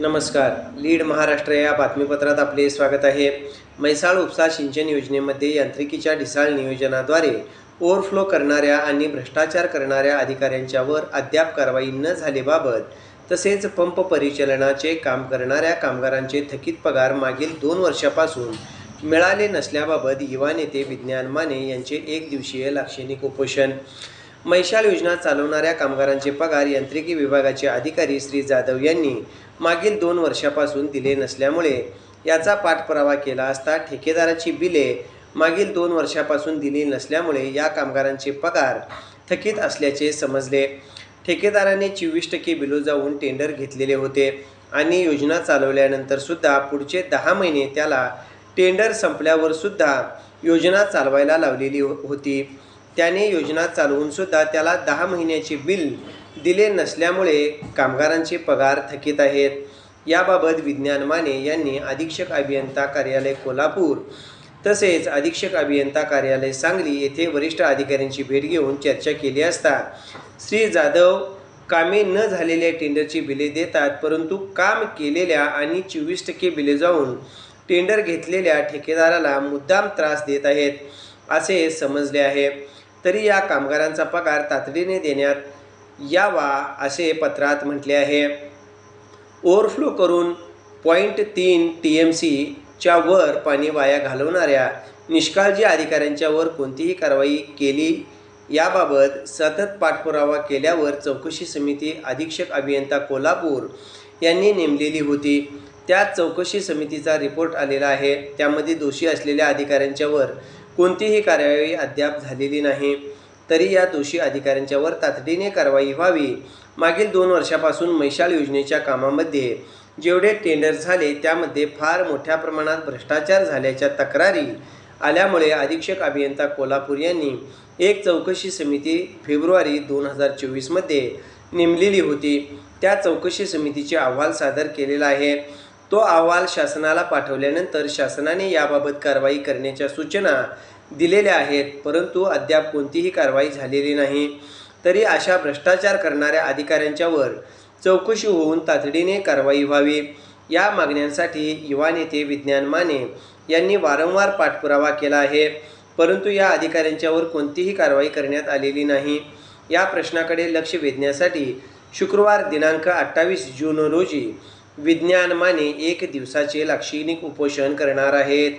नमस्कार. लीड महाराष्ट्र या बातमीपत्रात आपले स्वागत आहे. म्हैसाळ उपसा सिंचन योजनेमध्ये यांत्रिकीच्या ढिसाळ नियोजनाद्वारे ओव्हरफ्लो करणाऱ्या आणि भ्रष्टाचार करणाऱ्या अधिकाऱ्यांच्यावर अद्याप कारवाई न झालेबाबत तसेच पंप परिचालनाचे काम करणाऱ्या कामगारांचे थकीत पगार मागील दोन वर्षापासून मिळाले नसल्याबाबत युवा नेते विज्ञान माने यांचे एक दिवसीय लाक्षणिक उपोषण. मैशाल योजना चालवणाऱ्या कामगारांचे पगार यांत्रिकी विभागाचे अधिकारी श्री जाधव यांनी मागील दोन वर्षापासून दिले नसल्यामुळे याचा पाठपुरावा केला असता ठेकेदाराची बिले मागील दोन वर्षापासून दिली नसल्यामुळे या कामगारांचे पगार थकीत असल्याचे समजले. ठेकेदाराने चोवीस टक्के बिलो जाऊन टेंडर घेतलेले होते आणि योजना चालवल्यानंतर सुद्धा पुढचे दहा महिने त्याला टेंडर संपल्यावर सुद्धा योजना चालवायला लावलेली होती. त्याने योजना चालवून सुद्धा त्याला दहा महिन्याचे बिल दिले नसल्यामुळे कामगारांचे पगार थकीत आहेत. याबाबत विज्ञान माने यांनी अधीक्षक अभियंता कार्यालय कोल्हापूर तसेच अधीक्षक अभियंता कार्यालय सांगली येथे वरिष्ठ अधिकाऱ्यांची भेट घेऊन चर्चा केली असता श्री जाधव कामे न झालेल्या टेंडरची बिले देतात परंतु काम केलेल्या आणि चोवीस टक्के बिले जाऊन टेंडर घेतलेल्या ठेकेदाराला मुद्दाम त्रास देत आहेत असे समजले आहे. तरी या कामगारांचा पगार तातडीने देण्यात यावा असे पत्रात म्हटले आहे. ओव्हरफ्लो करून पॉईंट तीन टी एम सीच्या वर पाणी वाया घालवणाऱ्या निष्काळजी अधिकाऱ्यांच्यावर कोणतीही कारवाई केली? याबाबत सतत पाठपुरावा केल्यावर चौकशी समिती अधीक्षक अभियंता कोल्हापूर यांनी नेमलेली होती. त्या चौकशी समितीचा रिपोर्ट आलेला आहे. त्यामध्ये दोषी असलेल्या अधिकाऱ्यांच्यावर कोणतीही कारवाई अद्याप झालेली नाही. तरी या दोषी अधिकाऱ्यांच्यावर तातडीने कारवाई व्हावी. मागील दोन वर्षापासून मैशाल योजनेच्या कामामध्ये जेवढे टेंडर झाले त्यामध्ये फार मोठ्या प्रमाणात भ्रष्टाचार झाल्याच्या तक्रारी आल्यामुळे अधीक्षक अभियंता कोल्हापूर यांनी एक चौकशी समिती फेब्रुवारी दोन हजार चोवीसमध्ये नेमलेली होती. त्या चौकशी समितीचे अहवाल सादर केलेला आहे. तो अहवाल शासनाला पाठवल्यानंतर शासनाने याबाबत कारवाई करण्याच्या सूचना दिलेल्या आहेत परंतु अद्याप कोणतीही कारवाई झालेली नाही. तरी अशा भ्रष्टाचार करणाऱ्या अधिकाऱ्यांच्यावर चौकशी होऊन तातडीने कारवाई व्हावी. या मागण्यांसाठी युवा नेते विज्ञान माने यांनी वारंवार पाठपुरावा केला आहे. परंतु या अधिकाऱ्यांच्यावर कोणतीही कारवाई करण्यात आलेली नाही. या प्रश्नाकडे लक्ष वेधण्यासाठी शुक्रवार दिनांक अठ्ठावीस जून रोजी विज्ञान माने एक दिवसाचे लाक्षणिक उपोषण करणार आहेत.